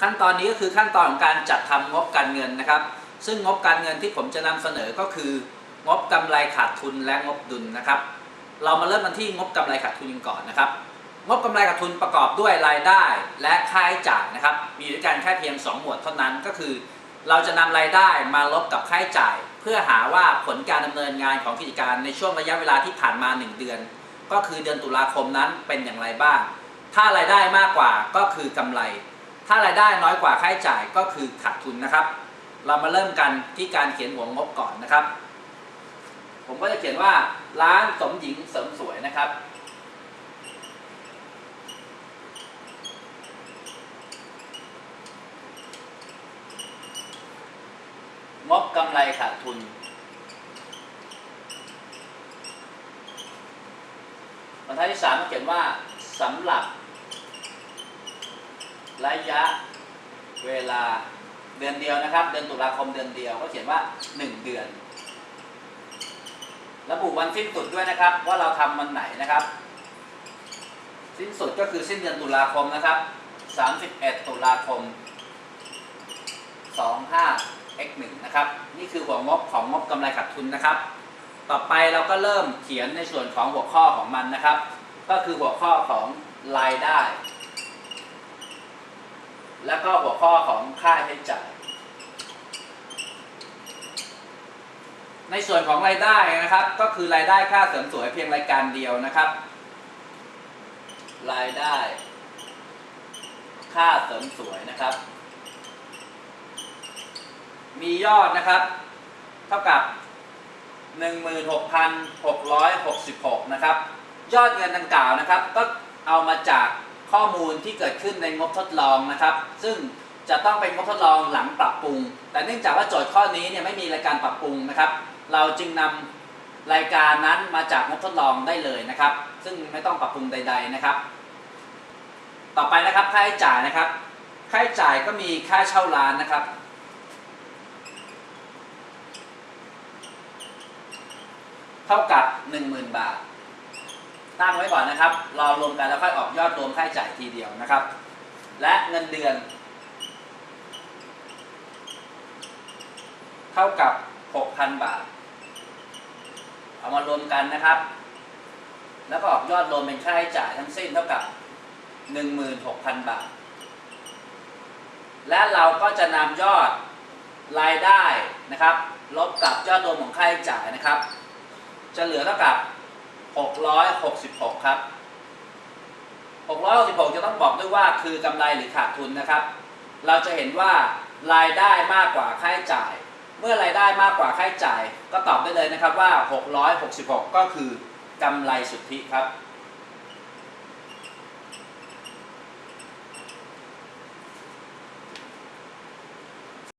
ขั้นตอนนี้ก็คือขั้นตอนของการจัดทำงบการเงินนะครับ ซึ่งงบการเงินที่ผมจะนำเสนอก็คืองบกำไรขาดทุนและงบดุลนะครับ เรามาเริ่มกันที่งบกำไรขาดทุนกันก่อนนะครับ งบกำไรขาดทุนประกอบด้วยรายได้และค่าใช้จ่ายนะครับ มีด้วยกันแค่เพียง 2 หมวดเท่านั้นก็คือ เราจะนำรายได้มาลบกับค่าใช้จ่าย เพื่อหาว่าผลการดำเนินงานของกิจการในช่วงระยะเวลาที่ผ่านมา 1 เดือน ก็คือเดือนตุลาคมนั้นเป็นอย่างไรบ้าง ถ้ารายได้มากกว่าก็คือกำไร ถ้ารายได้น้อยกว่าค่าใช้จ่ายก็คือขาดทุนนะครับ เรามาเริ่มกันที่การเขียนหัวงบก่อนนะครับ ผมก็จะเขียนว่าร้านสมหญิงเสริมสวยนะครับงบกำไรขาดทุน บรรทัดที่สามเขียนว่าสำหรับ ระยะเวลาเดือนเดียวนะครับ เดือนตุลาคมเดือนเดียวก็เขียนว่า 1 เดือน ระบุวันสิ้นสุดด้วยนะครับ ว่าเราทำวันไหนนะครับ สิ้นสุดก็คือสิ้นเดือนตุลาคมนะครับ 31 ตุลาคม 25 x 1นะครับ นี่คือหัวงบของงบกำไรขาดทุนนะครับ ต่อไปเราก็เริ่มเขียนในส่วนของหัวข้อของมันนะครับ ก็คือหัวข้อของรายได้ แล้วก็หัวข้อของค่าใช้จ่าย ในส่วนของรายได้นะครับ ก็คือรายได้ค่าเสริมสวยเพียงรายการเดียวนะครับ รายได้ ค่าเสริมสวยนะครับ มียอดนะครับ เท่ากับ 16,666 นะครับ ยอดเงินดังกล่าวนะครับ ก็เอามาจาก ข้อมูลที่เกิดขึ้นในงบทดลองนะครับ ซึ่งจะต้องเป็นงบทดลองหลังปรับปรุง แต่เนื่องจากว่าโจทย์ข้อนี้เนี่ยไม่มีรายการปรับปรุงนะครับ เราจึงนำรายการนั้นมาจากงบทดลองได้เลยนะครับ ซึ่งไม่ต้องปรับปรุงใด ๆนะครับ ต่อไปนะครับค่าใช้จ่ายนะครับ ค่าใช้จ่ายก็มีค่าเช่าร้านนะครับ เท่ากับ 10,000 บาท ตั้งไว้ก่อนนะครับรอรวมกันแล้วค่อยออกยอดรวมค่าใช้จ่ายทีเดียวนะครับ และเงินเดือน เท่ากับ 6,000 บาท เอามารวมกันนะครับ แล้วก็ออกยอดรวมเป็นค่าใช้จ่ายทั้งสิ้นเท่ากับ 16,000 บาท และเราก็จะนำยอดรายได้นะครับ ลบกับยอดรวมของค่าใช้จ่ายนะครับ จะเหลือเท่ากับ 666 ครับ 666 จะต้องบอกด้วยว่าคือกำไรหรือขาดทุนนะครับ เราจะเห็นว่ารายได้มากกว่าค่าใช้จ่าย เมื่อรายได้มากกว่าค่าใช้จ่าย ก็ตอบได้เลยนะครับว่า 666 ก็คือกำไรสุทธิครับ